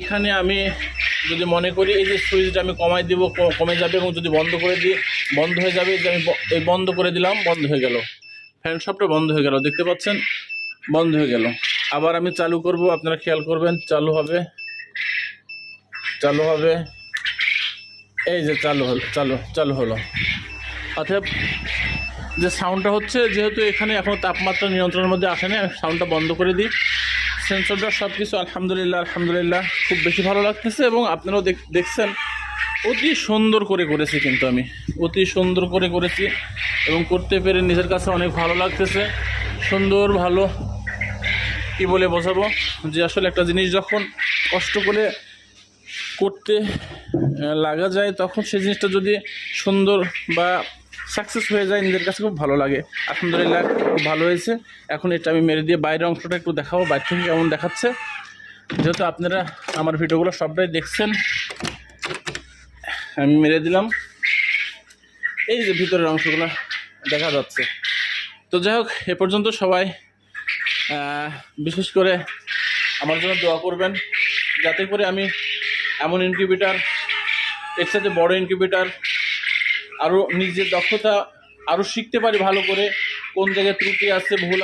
এখানে আমি যদি মনে করি এই যে সুইচটা আমি কমাই দিব কমে যাবে এবং যদি বন্ধ করে দিই, বন্ধ হয়ে যাবে, যে আমি এই বন্ধ করে দিলাম, বন্ধ হয়ে গেল। ফ্যান সবটা বন্ধ হয়ে গেল, দেখতে পাচ্ছেন? বন্ধ হয়ে গেল। আবার আমি চালু করব, আপনারা খেয়াল করবেন, চালু হবে। চালু হবে। এই যে চালু হলো, চালু চালু হলো। অর্থাৎ যে সাউন্ডটা হচ্ছে, যেহেতু এখানে এখনও তাপমাত্রা নিয়ন্ত্রণের মধ্যে আসেনি, আমি সাউন্ডটা বন্ধ করে দিই। সেন্সরটা সব কিছু আলহামদুলিল্লাহ আলহামদুলিল্লাহ, খুব বেশি ভালো লাগতেছে এবং আপনারাও দেখ- দেখছেন, অতি সুন্দর করে করেছি কিন্তু আমি। অতি সুন্দর করে করেছি এবং করতে পেরে নিজের কাছে অনেক ভালো লাগতেছে। সুন্দর, ভালো, কি বলে বোঝাবো? যে আসলে একটা জিনিস যখন কষ্ট করে করতে লাগা যায়, তখন সেই জিনিসটা যদি সুন্দর বা সাকসেস হয়ে যায়, নিজের কাছে খুব ভালো লাগে। আলহামদুলিল্লাহ, খুব ভালো হয়েছে। এখন এটা আমি মেরে দিয়ে বাইরের অংশটা একটু দেখাবো, বাইরে থেকে কেমন দেখাচ্ছে। যেহেতু আপনারা আমার ভিডিওগুলো সবটাই দেখছেন, আমি মেরে দিলাম। এই যে ভিতরের অংশগুলো দেখা যাচ্ছে। তো যাই হোক, এ পর্যন্ত সবাই বিশেষ করে আমার জন্য দোয়া করবেন, যাতে করে আমি এমন ইনকিউবেটার এর সাথে বড় ইনকিউবেটার আরও নিজের দক্ষতা আরও শিখতে পারি ভালো করে কোন জায়গায় ত্রুটি আছে ভুল